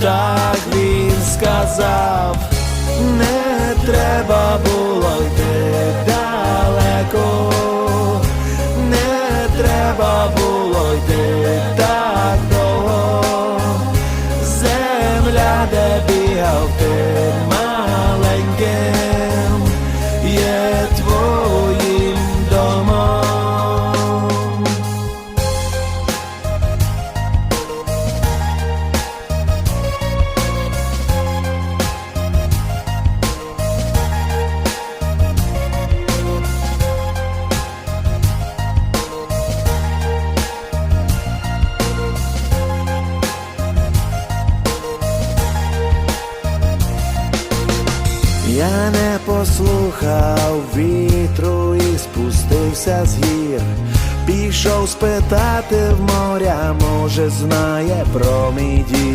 так він сказав, не треба Я не послухав вітру і спустився з гір. Пішов спитати в моря, може знає про мій дім.